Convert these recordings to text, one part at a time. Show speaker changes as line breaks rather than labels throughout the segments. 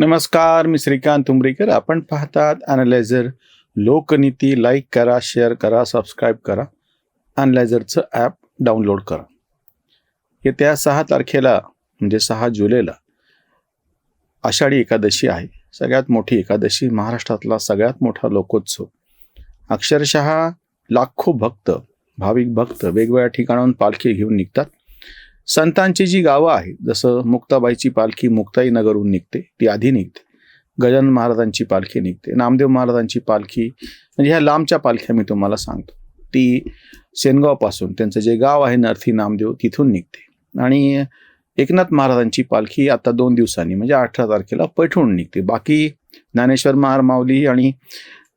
नमस्कार मी श्रीकांत उमरीकर. आपण पाहतात अनालायझर लोकनीती लाईक करा शेअर करा सबस्क्राईब करा. अॅनालायझरचं ॲप डाउनलोड करा. येत्या सहा तारखेला म्हणजे सहा जुलैला आषाढी एकादशी आहे. सगळ्यात मोठी एकादशी महाराष्ट्रातला सगळ्यात मोठा लोकोत्सव. अक्षरशः लाखो भक्त भाविक भक्त वेगवेगळ्या ठिकाणाहून पालखी घेऊन निघतात. संतांची जी गावं आहेत जसं मुक्ताबाईची पालखी मुक्ताई नगरहून निघते ती आधी निघते. गजानन महाराजांची पालखी निघते. नामदेव महाराजांची पालखी म्हणजे ह्या लांबच्या पालख्या मी तुम्हाला सांगतो. ती सेनगावपासून त्यांचं जे गाव आहे नरथी नामदेव तिथून निघते. आणि एकनाथ महाराजांची पालखी आता दोन दिवसांनी म्हणजे अठरा तारखेला पैठून निघते. बाकी ज्ञानेश्वर महारमावली आणि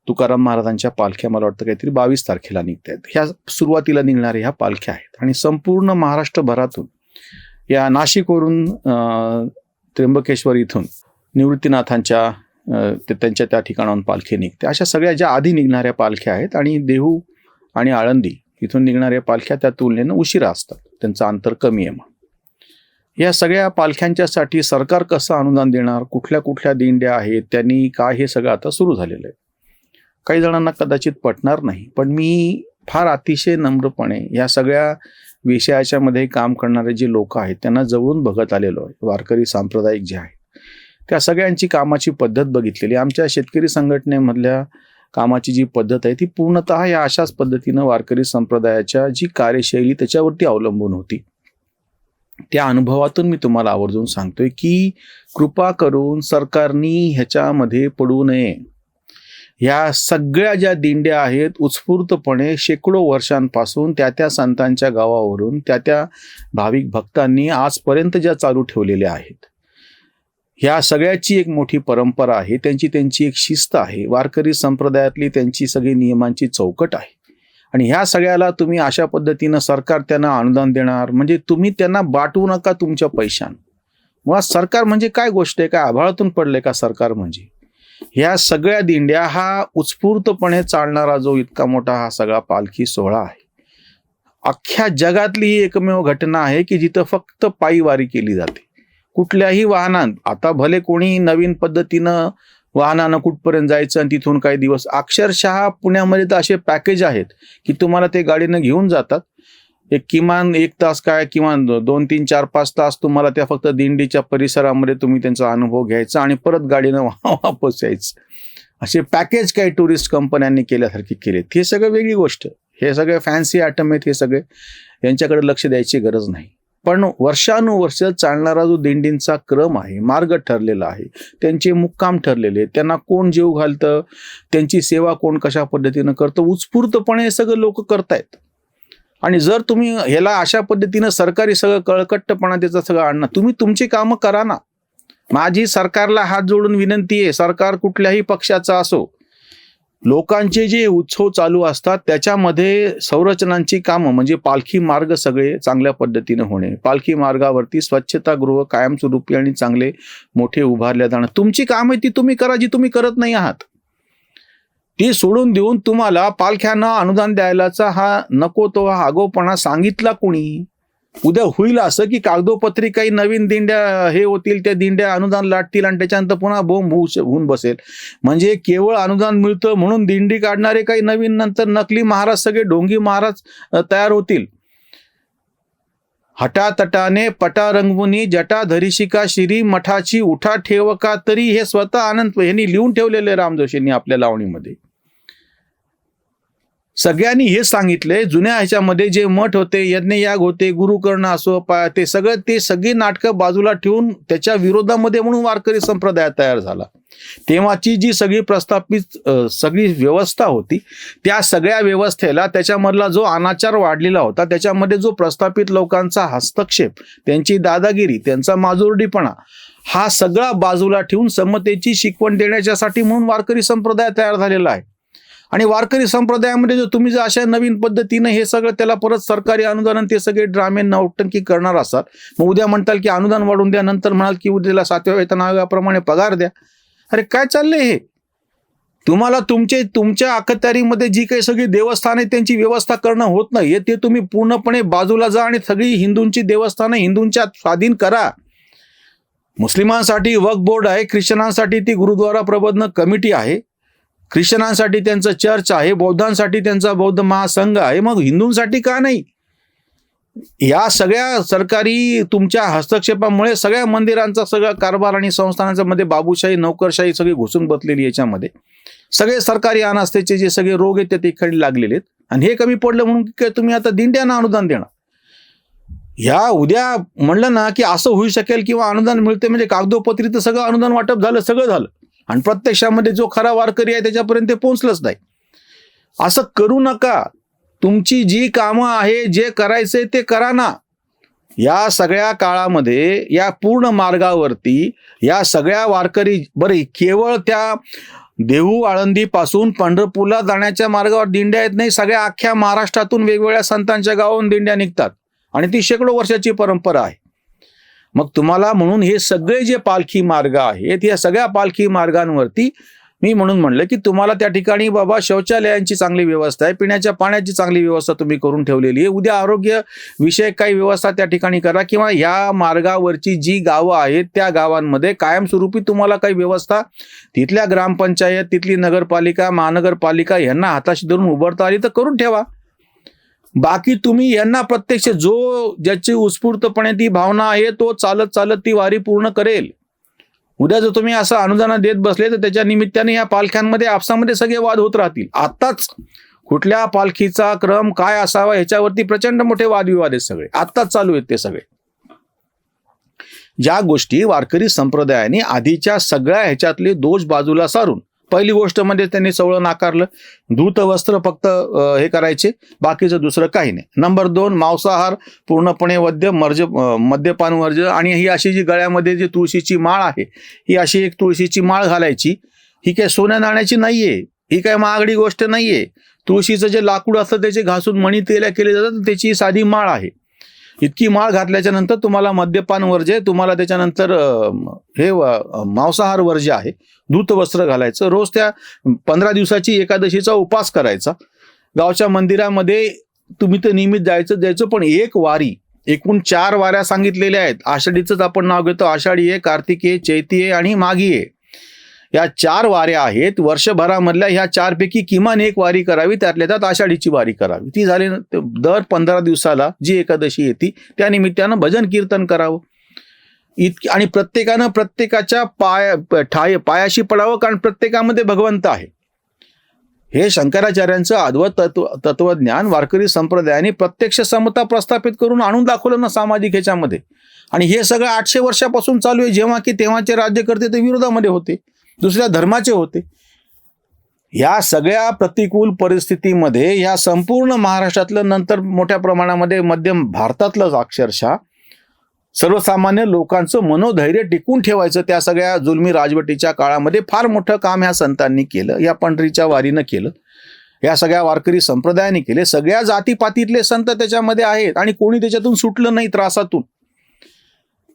तुकाराम महाराजांच्या पालख्या मला वाटतं काहीतरी बावीस तारखेला निघत आहेत ह्या सुरुवातीला निघणाऱ्या ह्या पालख्या आहेत. आणि संपूर्ण महाराष्ट्रभरातून या नाशिकवरून त्र्यंबकेश्वर इथून निवृत्तीनाथांच्या ते त्यांच्या त्या ठिकाणाहून पालखी निघते. अशा सगळ्या ज्या आधी निघणाऱ्या पालख्या आहेत आणि देहू आणि आळंदी इथून निघणाऱ्या पालख्या त्या तुलनेनं उशिरा असतात. त्यांचं अंतर कमी आहे मग या सगळ्या पालख्यांच्यासाठी सरकार कसं अनुदान देणार? कुठल्या कुठल्या दिंड्या आहेत? त्यांनी काय हे सगळं आता सुरू झालेलं आहे. काही जणांना कदाचित पटणार नाही पण मी फार अतिशय नम्रपणे या सगळ्या विषयाच्या मध्ये काम करणारे जे लोक आहेत त्यांना जवळून बघत आलेलो आहे. वारकरी सांप्रदायिक जे आहेत त्या सगळ्यांची कामाची पद्धत बघितलेली. आमच्या शेतकरी संघटनेमधल्या कामाची जी पद्धत आहे ती पूर्णतः या अशाच पद्धतीनं वारकरी संप्रदायाच्या जी कार्यशैली त्याच्यावरती अवलंबून होती. त्या अनुभवातून मी तुम्हाला आवर्जून सांगतोय की कृपा करून सरकारनी ह्याच्यामध्ये पडू नये. ह्या सगळ्या ज्या दिंड्या आहेत उत्स्फूर्तपणे शेकडो वर्षांपासून त्या त्या संतांच्या गावावरून त्या त्या भाविक भक्तांनी आजपर्यंत ज्या चालू ठेवलेल्या आहेत. ह्या सगळ्याची एक मोठी परंपरा आहे त्यांची त्यांची एक शिस्त आहे. वारकरी संप्रदायातली त्यांची सगळी नियमांची चौकट आहे. आणि ह्या सगळ्याला तुम्ही अशा पद्धतीनं सरकार त्यांना अनुदान देणार म्हणजे तुम्ही त्यांना बाटू नका तुमच्या पैशान मुळात सरकार म्हणजे काय गोष्ट आहे? काय आभाळातून पडले का सरकार म्हणजे? ह्या सगळ्या दिंड्या हा उत्स्फूर्तपणे चालणारा जो इतका मोठा हा सगळा पालखी सोहळा आहे. अख्ख्या जगातली ही एकमेव घटना आहे की जिथं फक्त पायी वारी केली जाते. कुठल्याही वाहनात आता भले कोणी नवीन पद्धतीनं वाहनानं कुठपर्यंत जायचं आणि तिथून काही दिवस अक्षरशः पुण्यामध्ये तर असे पॅकेज आहेत की तुम्हाला ते गाडीनं घेऊन जातात. एक किमान एक तास काय किमान दोन तीन चार पाच तास तुम्हाला त्या फक्त दिंडीच्या परिसरामध्ये तुम्ही त्यांचा अनुभव घ्यायचा आणि परत गाडीनं वा- वापस यायचं. असे पॅकेज काही टुरिस्ट कंपन्यांनी केल्यासारखे केलेत. हे सगळं वेगळी गोष्ट. हे सगळे फॅन्सी आयटम आहेत हे सगळे यांच्याकडे लक्ष द्यायची गरज नाही. पण वर्षानुवर्ष चालणारा जो दिंडींचा क्रम आहे मार्ग ठरलेला आहे त्यांचे मुक्काम ठरलेले आहेत. त्यांना कोण जीव घालतं त्यांची सेवा कोण कशा पद्धतीनं करतं उत्स्फूर्तपणे हे सगळं लोक करतायत. आणि जर तुम्ही ह्याला अशा पद्धतीनं सरकारी सगळं कळकट्टपणा त्याचं सगळं आणणं तुम्ही तुमची कामं करा ना. माझी सरकारला हात जोडून विनंती आहे सरकार कुठल्याही पक्षाचा असो लोकांचे जे उत्सव चालू असतात त्याच्यामध्ये संरचनांची कामं म्हणजे पालखी मार्ग सगळे चांगल्या पद्धतीने होणे पालखी मार्गावरती स्वच्छतागृह कायमस्वरूपी आणि चांगले मोठे उभारल्या जाणं. तुमची कामं ती तुम्ही करा जी तुम्ही करत नाही आहात. ती सोडून देऊन तुम्हाला पालख्यांना अनुदान द्यायलाचा हा नको तो हा आगोपणा सांगितला कोणी? उद्या होईल असं की कागदोपत्री काही नवीन दिंड्या हे होतील त्या दिंड्या अनुदान लाटतील आणि त्याच्यानंतर पुन्हा बोंब होऊ होऊन बसेल. म्हणजे केवळ अनुदान मिळतं म्हणून दिंडी काढणारे काही नवीन नंतर नकली महाराज सगळे ढोंगी महाराज तयार होतील. हटातटाने पटा रंगवुनी जटा धरिशिका शिरी मठाची उठा ठेवका तरी हे स्वतः आनंद यांनी लिहून ठेवलेले राम जोशींनी आपल्या लावणीमध्ये. सगळ्यांनी हे सांगितले जुन्या ह्याच्यामध्ये जे मठ होते यज्ञयाग होते गुरुकर्ण असो पा ते सगळं ते सगळी नाटकं बाजूला ठेवून त्याच्या विरोधामध्ये म्हणून वारकरी संप्रदाय तयार झाला. तेव्हाची जी सगळी प्रस्थापित सगळी व्यवस्था होती त्या सगळ्या व्यवस्थेला त्याच्यामधला जो अनाचार वाढलेला होता त्याच्यामध्ये जो प्रस्थापित लोकांचा हस्तक्षेप त्यांची दादागिरी त्यांचा माजुरडीपणा हा सगळा बाजूला ठेवून समतेची शिकवण देण्याच्यासाठी म्हणून वारकरी संप्रदाय तयार झालेला आहे. आणि वारकरी संप्रदायामध्ये जर तुम्ही जर अशा नवीन पद्धतीनं हे सगळं त्याला परत सरकारी अनुदान ते सगळे ड्रामे नौटंकी करणार असाल मग उद्या म्हणताल की अनुदान वाढून द्या नंतर म्हणाल की उद्याला सातव्या वेतन आयोगाप्रमाणे पगार द्या. अरे काय चाललंय हे? तुम्हाला तुमचे तुमच्या अखत्यारीमध्ये जी काही सगळी देवस्थानं आहे त्यांची व्यवस्था करणं होत नाही. ते तुम्ही पूर्णपणे बाजूला जा आणि सगळी हिंदूंची देवस्थानं हिंदूंच्या स्वाधीन करा. मुस्लिमांसाठी वक्फ बोर्ड आहे ख्रिश्चनांसाठी ती गुरुद्वारा प्रबोधन कमिटी आहे. ख्रिश्चनांसाठी त्यांचं चर्च आहे बौद्धांसाठी त्यांचा बौद्ध महासंघ आहे मग हिंदूंसाठी का नाही? या सगळ्या सरकारी तुमच्या हस्तक्षेपामुळे सगळ्या मंदिरांचा सगळा कारभार आणि संस्थानांच्या मध्ये बाबूशाही नोकरशाही सगळी घुसून बसलेली याच्यामध्ये. सगळे सरकारी अनास्थेचे जे सगळे रोग आहेत ते तिकडे लागलेले आहेत. आणि हे कमी पडलं म्हणून की तुम्ही आता दिंड्यांना अनुदान देणार. ह्या उद्या म्हणलं ना की असं होऊ शकेल किंवा अनुदान मिळते म्हणजे कागदोपत्री तर सगळं अनुदान वाटप झालं सगळं झालं. आणि प्रत्यक्षामध्ये जो खरा वारकरी आहे त्याच्यापर्यंत ते पोहोचलंच नाही. असं करू नका. तुमची जी कामं आहे जे करायचे ते करा ना. या सगळ्या काळामध्ये या पूर्ण मार्गावरती या सगळ्या वारकरी बरे केवळ त्या देहू आळंदीपासून पंढरपूरला जाण्याच्या मार्गावर दिंड्या येत नाही. सगळ्या अख्ख्या महाराष्ट्रातून वेगवेगळ्या संतांच्या गावाहून दिंड्या निघतात. आणि ती शेकडो वर्षाची परंपरा आहे. मग तुम्हाला म्हणून हे सगळे जे पालखी मार्ग आहेत या सगळ्या पालखी मार्गांवरती मी म्हणून म्हणलं की तुम्हाला त्या ठिकाणी बाबा शौचालयांची चांगली व्यवस्था आहे पिण्याच्या पाण्याची चांगली व्यवस्था तुम्ही करून ठेवलेली आहे. उद्या आरोग्य विषयक काही व्यवस्था त्या ठिकाणी करा किंवा ह्या मार्गावरची जी गावं आहेत त्या गावांमध्ये कायमस्वरूपी तुम्हाला काही व्यवस्था तिथल्या ग्रामपंचायत तिथली नगरपालिका महानगरपालिका यांना हाताशी धरून उभारता आली तर करून ठेवा. बाकी तुम्ही यांना प्रत्यक्ष जो ज्याची उत्स्फूर्तपणे ती भावना आहे तो चालत चालत ती वारी पूर्ण करेल. उद्या जर तुम्ही असं अनुदान देत बसले तर त्याच्या निमित्ताने या पालख्यांमध्ये आपसामध्ये सगळे वाद होत राहतील. आत्ताच कुठल्या पालखीचा क्रम काय असावा ह्याच्यावरती प्रचंड मोठे वादविवाद आहेत सगळे. आत्ताच चालू आहेत ते सगळे. ज्या गोष्टी वारकरी संप्रदायाने आधीच्या सगळ्या ह्याच्यातले दोष बाजूला सारून पहिली गोष्ट म्हणजे त्यांनी सवळं नाकारलं. धूत वस्त्र फक्त हे करायचे. बाकीचं दुसरं काही नाही. नंबर दोन मांसाहार पूर्णपणे वद्य मर्ज मद्यपान वर्ज आणि ही अशी जी गळ्यामध्ये जी तुळशीची माळ आहे ही अशी एक तुळशीची माळ घालायची. ही काय सोन्या नाण्याची नाहीये. ही काय महागडी गोष्ट नाहीये. तुळशीचं जे लाकूड असतं त्याचे घासून मणी तेल्या केले जातात त्याची साधी माळ आहे. इतकी माळ घातल्याच्या नंतर तुम्हाला मद्यपान वर्ज्य आहे तुम्हाला त्याच्यानंतर हे मांसाहार वर्ज्य आहे दूत वस्त्र घालायचं रोज त्या पंधरा दिवसाची एकादशीचा उपास करायचा. गावच्या मंदिरामध्ये तुम्ही तर नियमित जायचं जायचं पण एक वारी एकूण चार वाऱ्या सांगितलेल्या आहेत. आषाढीचंच आपण नाव घेतो. आषाढी आहे कार्तिकीय चैती आहे आणि माघी आहे. या चार वाऱ्या आहेत. वर्षभरामधल्या ह्या चारपैकी किमान एक वारी करावी त्यातल्या त्यात आषाढीची वारी करावी. ती झाली न- दर पंधरा दिवसाला जी एकादशी येते त्या निमित्तानं भजन कीर्तन करावं. इतकी आणि प्रत्येकानं प्रत्येकाच्या पाय ठाय पायाशी पडावं कारण प्रत्येकामध्ये भगवंत आहे. हे शंकराचार्यांचं अद्वैत तत्व तत्वज्ञान वारकरी संप्रदायाने प्रत्यक्ष समता प्रस्थापित करून आणून दाखवलं ना सामाजिक ह्याच्यामध्ये. आणि हे सगळं आठशे वर्षापासून चालू आहे. जेव्हा की तेव्हाचे राज्यकर्ते ते विरोधामध्ये होते. दुसऱ्या धर्माचे होते. या सगळ्या प्रतिकूल परिस्थितीमध्ये या संपूर्ण महाराष्ट्रातलं नंतर मोठ्या प्रमाणामध्ये मध्यम भारतातलंच अक्षरशः सर्वसामान्य लोकांचं मनोधैर्य टिकून ठेवायचं त्या सगळ्या जुलमी राजवटीच्या काळामध्ये फार मोठं काम ह्या संतांनी केलं या पंढरीच्या वारीनं केलं या सगळ्या वारकरी संप्रदायाने केले. सगळ्या जातीपातीतले संत त्याच्यामध्ये आहेत आणि कोणी त्याच्यातून सुटलं नाही त्रासातून.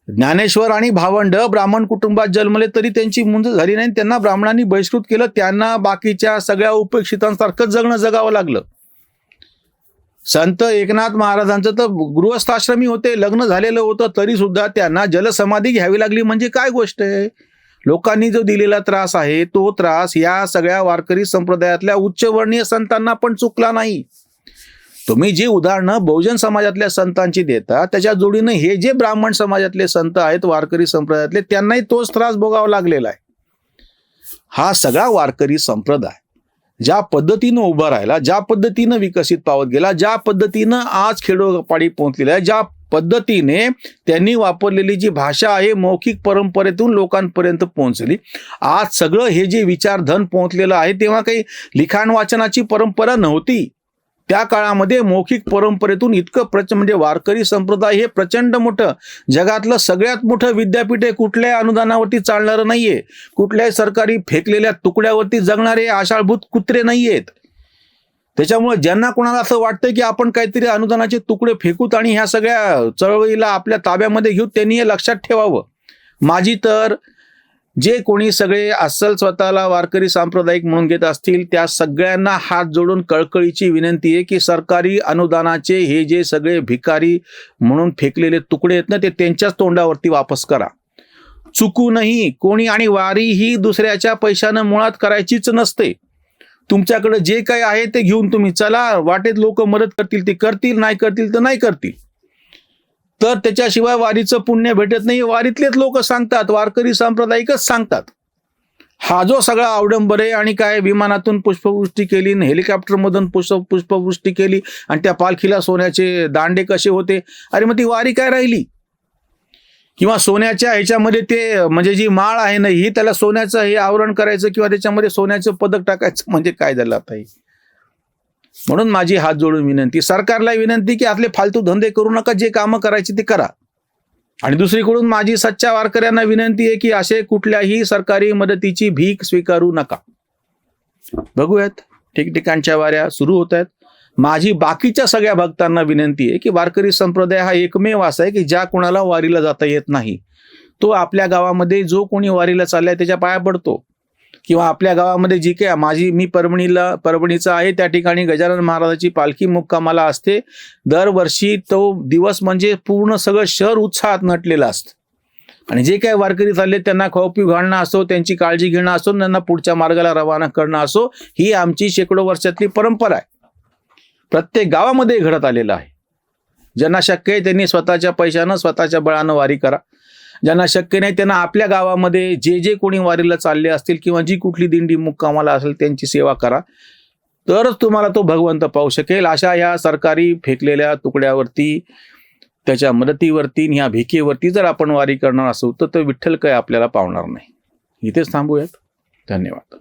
ज्ञानेश्वर आणि भावंड ब्राह्मण कुटुंबात जन्मले तरी त्यांची मुंज झाली नाही. त्यांना ब्राह्मणांनी बहिष्कृत केलं. त्यांना बाकीच्या सगळ्या उपेक्षितांसारखं जगणं जगावं लागलं. संत एकनाथ महाराजांचं तर गृहस्थाश्रमी होते लग्न झालेलं होतं तरी सुद्धा त्यांना जलसमाधी घ्यावी लागली म्हणजे काय गोष्ट आहे? लोकांनी जो दिलेला त्रास आहे तो त्रास या सगळ्या वारकरी संप्रदायातल्या उच्चवर्णीय संतांना पण चुकला नाही. तुम्ही जी उदाहरणं बहुजन समाजातल्या संतांची देता त्याच्या जोडीनं हे जे ब्राह्मण समाजातले संत आहेत वारकरी संप्रदायातले त्यांनाही तोच त्रास भोगावा लागलेला आहे. हा सगळा वारकरी संप्रदाय ज्या पद्धतीनं उभा राहिला ज्या पद्धतीनं विकसित पावत गेला ज्या पद्धतीनं आज खेडोपाडी पोहोचलेला आहे ज्या पद्धतीने त्यांनी वापरलेली जी भाषा आहे मौखिक परंपरेतून लोकांपर्यंत पोहोचली. आज सगळं हे जे विचारधन पोहोचलेलं आहे तेव्हा काही लिखाण वाचनाची परंपरा नव्हती. त्या काळामध्ये मौखिक परंपरेतून इतकं प्रच म्हणजे वारकरी संप्रदाय हे प्रचंड मोठं जगातलं सगळ्यात मोठं विद्यापीठ आहे कुठल्याही अनुदानावरती चालणारं नाहीये. कुठल्याही सरकारी फेकलेल्या तुकड्यावरती जगणारे आषाढभूत कुत्रे नाहीयेत. त्याच्यामुळे ज्यांना कोणाला असं वाटतं की आपण काहीतरी अनुदानाचे तुकडे फेकूत आणि ह्या सगळ्या चळवळीला आपल्या ताब्यामध्ये घेऊ त्यांनी हे लक्षात ठेवावं. माझी तर जे कोणी सगळे अस्सल स्वतःला वारकरी सांप्रदायिक म्हणून घेत असतील त्या सगळ्यांना हात जोडून कळकळीची विनंती आहे की सरकारी अनुदानाचे हे जे सगळे भिकारी म्हणून फेकलेले तुकडे आहेत ना ते त्यांच्याच तोंडावरती वापस करा. चुकूनही कोणी आणि वारी ही दुसऱ्याच्या पैशानं मुळात करायचीच नसते. तुमच्याकडे जे काही आहे ते घेऊन तुम्ही चला वाटेत लोक मदत करतील ते करतील नाही करतील तर नाही करतील. तर त्याच्याशिवाय वारीचं पुण्य भेटत नाही. वारीतलेच लोक सांगतात वारकरी सांप्रदायिकच सांगतात. हा जो सगळा अवडंबर आहे आणि काय विमानातून पुष्पवृष्टी केली आणि हेलिकॉप्टरमधून पुष्प पुष्पवृष्टी केली आणि त्या पालखीला सोन्याचे दांडे कसे होते? अरे मग ती वारी काय राहिली? किंवा सोन्याच्या ह्याच्यामध्ये ते म्हणजे जी माळ आहे ना ही त्याला सोन्याचं हे आवरण करायचं किंवा त्याच्यामध्ये सोन्याचं पदक टाकायचं म्हणजे काय झालं आता हे? म्हणून माझी हात जोडून विनंती सरकारला विनंती की आपले फालतू धंदे करू नका जे कामं करायची ते करा. आणि दुसरीकडून माझी सच्च्या वारकऱ्यांना विनंती आहे की असे कुठल्याही सरकारी मदतीची भीक स्वीकारू नका. बघूयात ठिकठिकाणच्या वाऱ्या सुरू होत आहेत. माझी बाकीच्या सगळ्या भक्तांना विनंती आहे की वारकरी संप्रदाय हा एकमेव असा आहे की ज्या कोणाला वारीला जाता येत नाही तो आपल्या गावामध्ये जो कोणी वारीला चाललाय त्याच्या पाया पडतो. किंवा आपल्या गावामध्ये जी काय माझी मी परभणीला परभणीचा आहे त्या ठिकाणी गजानन महाराजाची पालखी मुक्कामाला असते. दरवर्षी तो दिवस म्हणजे पूर्ण सगळं शहर उत्साहात नटलेलं असतं. आणि जे काही वारकरी चालले त्यांना खाऊ घालणं असो त्यांची काळजी घेणं असो त्यांना पुढच्या मार्गाला रवाना करणं असो ही आमची शेकडो वर्षातली परंपरा आहे. प्रत्येक गावामध्ये घडत आलेलं आहे. ज्यांना शक्य आहे त्यांनी स्वतःच्या पैशानं स्वतःच्या बळानं वारी करा. ज्यांना शक्य नाही त्यांना आपल्या गावामध्ये जे जे कोणी वारीला चालले असतील किंवा जी कुठली दिंडी मुक्कामाला असेल त्यांची सेवा करा. तरच तुम्हाला तो भगवंत पाहू शकेल. अशा ह्या सरकारी फेकलेल्या तुकड्यावरती त्याच्या मदतीवरती ह्या भिकेवरती जर आपण वारी करणार असू तर तो विठ्ठल काय आपल्याला पावणार नाही. इथेच थांबूयात. धन्यवाद.